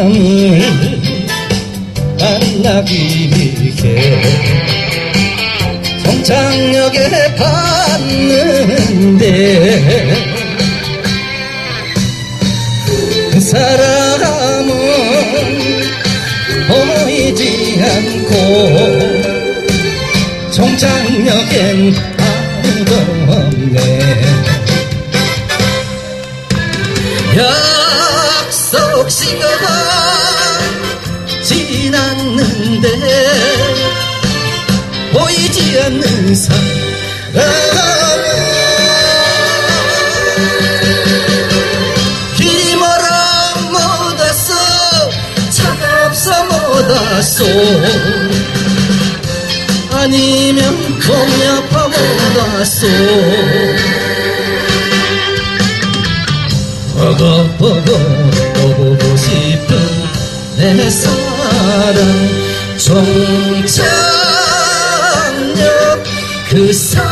사람을 만나기 위해 성창역에 갔는데 그 사람은 보이지 않고 성창역엔 시간 지났는데 보이지 않는 사람은 길이 멀어 못 왔어 없어 못 왔어 아니면 몸이 아파 못 왔어 보고 싶은 내 사랑 종착역 그 사랑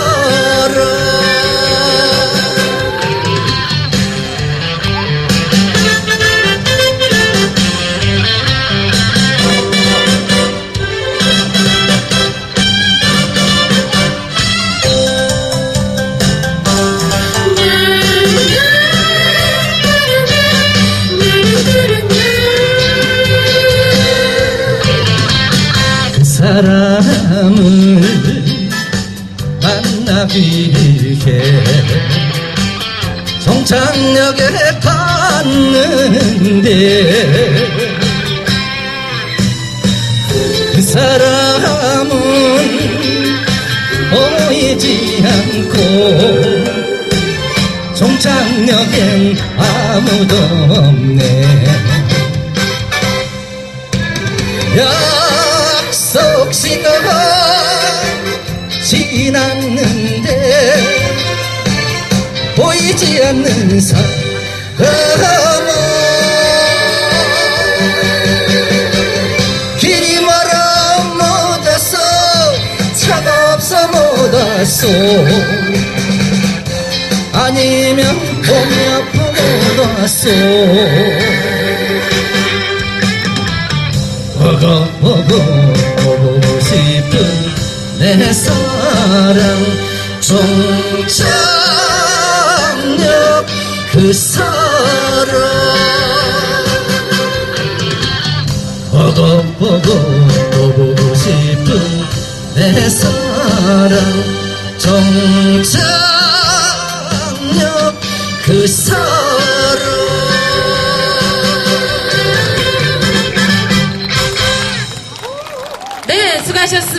사람을 만나기 위해 종착역에 갔는데 그 사람은 보이지 않고 종착역엔 아무도 없네. 약 속 시간 지났는데 보이지 않는 사람은 길이 멀어 못 왔어 차가 없어 못 왔어 아니면 몸이 아파 못 왔어 보고 보고 싶은 내 사랑. 종착역 그 사랑. 보고 보고 싶은 내 사랑. 종착역 그 사랑 Just.